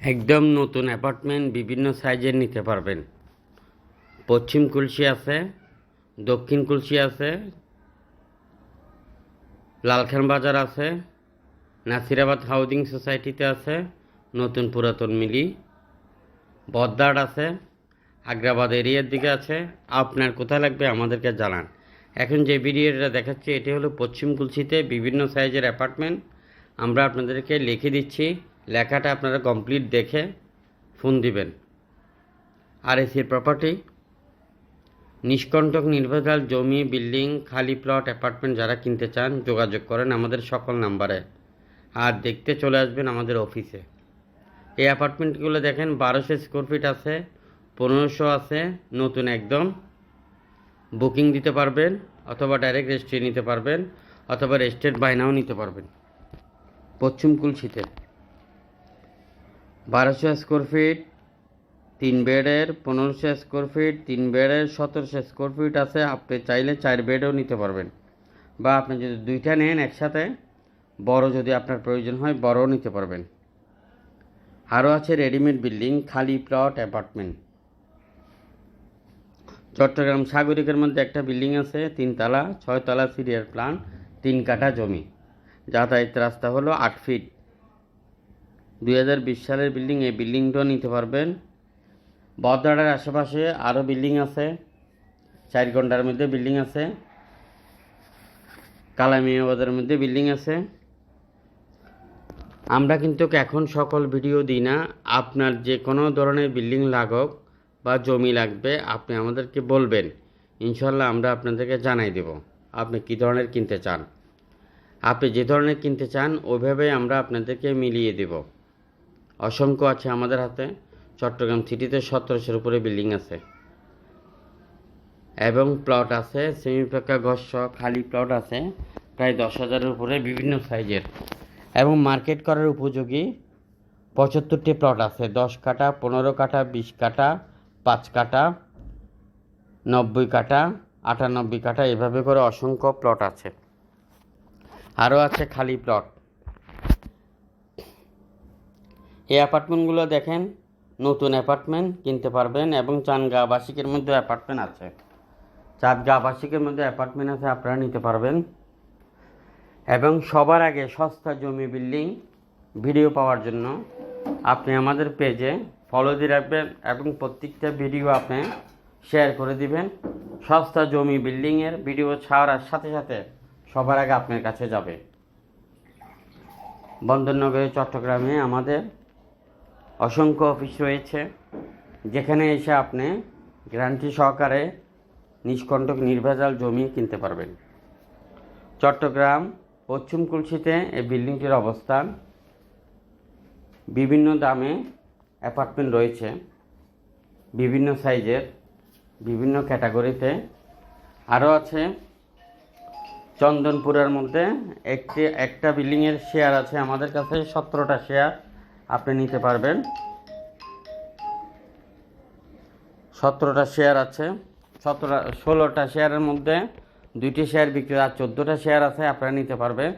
একদম নতুন অ্যাপার্টমেন্ট বিভিন্ন সাইজের নিতে পারবেন। পশ্চিম কুলসি আছে, দক্ষিণ কুলসি আছে, লালখান বাজার আছে, নাসিরাবাদ হাউজিং সোসাইটিতে আছে, নতুন পুরাতন মিলি, বদ্দার আছে, আগ্রাবাদ এরিয়ার দিকে আছে। আপনার কোথায় লাগবে আমাদেরকে জানান। এখন যে ভিডিওটা দেখাচ্ছি, এটি হলো পশ্চিম কুলসিতে বিভিন্ন সাইজের অ্যাপার্টমেন্ট আমরা আপনাদেরকে লিখে দিচ্ছি লেখাটা আপনারা কমপ্লিট দেখে ফোন দিবেন। আর এসির প্রপার্টি নিষ্কণ্টক নির্ভেজাল জমি বিল্ডিং খালি প্লট অ্যাপার্টমেন্ট যারা কিনতে চান, যোগাযোগ করেন আমাদের সকল নাম্বারে আর দেখতে চলে আসবেন আমাদের অফিসে এই অ্যাপার্টমেন্টগুলো দেখেন, বারোশো স্কোয়ার ফিট আছে, পনেরোশো আছে, নতুন একদম। বুকিং দিতে পারবেন, অথবা ডাইরেক্ট রেজিস্ট্রি নিতে পারবেন, অথবা রেজিস্ট্রেড বায়নাও নিতে পারবেন। পশ্চিম কুলসিতে বারোশো স্কোয়ার ফিট তিন বেডের পনেরোশো স্কোয়ার ফিট তিন বেডের সতেরোশো স্কোয়ার ফিট আছে। আপনি চাইলে চার বেডও নিতে পারবেন। বা আপনি যদি দুইটা নেন একসাথে, বড় যদি আপনার প্রয়োজন হয়, বড়ও নিতে পারবেন। আরও আছে রেডিমেড বিল্ডিং খালি প্লট অ্যাপার্টমেন্ট চট্টগ্রাম সাগরিকের মধ্যে একটা বিল্ডিং আছে, তিনতলা, ছয়তলা সিরিয়ার প্ল্যান, তিন কাঠা জমি। যাতায়াত রাস্তা হলো আট ফিট দুই হাজার বিশ সালের বিল্ডিং এই বিল্ডিংটাও নিতে পারবেন। বদদাড়ার আশেপাশে আরও বিল্ডিং আছে। চার ঘণ্টার মধ্যে বিল্ডিং আছে। কালামিয়া বাজারের মধ্যে বিল্ডিং আছে। আমরা কিন্তু এখন সকল ভিডিও দিই না। আপনার যে কোনো ধরনের বিল্ডিং লাগক বা জমি লাগবে, আপনি আমাদেরকে বলবেন। ইনশাল্লাহ আমরা আপনাদেরকে জানাই দেব আপনি কী ধরনের কিনতে চান। আপনি যে ধরনের কিনতে চান, ওইভাবে আমরা আপনাদেরকে মিলিয়ে দেব। অসংখ্য আছে আমাদের হাতে। চট্টগ্রাম সিটিতে সতেরোশোর উপরে বিল্ডিং আছে। এবং প্লট আছে সেমি পাকা ঘর্ষ খালি প্লট আছে, প্রায় দশ হাজারের উপরে বিভিন্ন সাইজের। এবং মার্কেট করার উপযোগী পঁচাত্তরটি প্লট আছে। দশ কাটা পনেরো কাটা বিশ কাটা পাঁচ কাটা নব্বই কাটা আটানব্বই কাটা এভাবে করে অসংখ্য প্লট আছে। আরও আছে খালি প্লট। এই অ্যাপার্টমেন্টগুলো দেখেন, নতুন অ্যাপার্টমেন্ট কিনতে পারবেন এবং চানগা আবাসিকের মধ্যে অ্যাপার্টমেন্ট আছে। চাঁদগা আবাসিকের মধ্যে অ্যাপার্টমেন্ট আছে, আপনারা নিতে পারবেন। এবং সবার আগে সস্তা জমি বিল্ডিং ভিডিও পাওয়ার জন্য আপনি আমাদের পেজে ফলো দিয়ে রাখবেন এবং প্রত্যেকটা ভিডিও আপনি শেয়ার করে দিবেন। সস্তা জমি বিল্ডিংয়ের ভিডিও ছাড়ার সাথে সাথে সবার আগে আপনার কাছে যাবে। বন্দরনগরে, চট্টগ্রামে আমাদের অসংখ্য অফিস রয়েছে, যেখানে এসে আপনি গ্যারান্টি সহকারে নিষ্কণ্টক নির্ভেজাল জমি কিনতে পারবেন। চট্টগ্রাম, পশ্চিম কুলসিতে এই বিল্ডিংটির অবস্থান। বিভিন্ন দামে অ্যাপার্টমেন্ট রয়েছে, বিভিন্ন সাইজের, বিভিন্ন ক্যাটাগরিতে। আরও আছে চন্দনপুরের মধ্যে একটি, একটা বিল্ডিংয়ের শেয়ার আছে আমাদের কাছে, সতেরোটা শেয়ার। আপনি নিতে পারবেন। সতেরোটা শেয়ার আছে। সতেরোটা ষোলোটা শেয়ারের মধ্যে দুইটি শেয়ার বিক্রি আর চোদ্দোটা শেয়ার আছে, আপনারা নিতে পারবেন।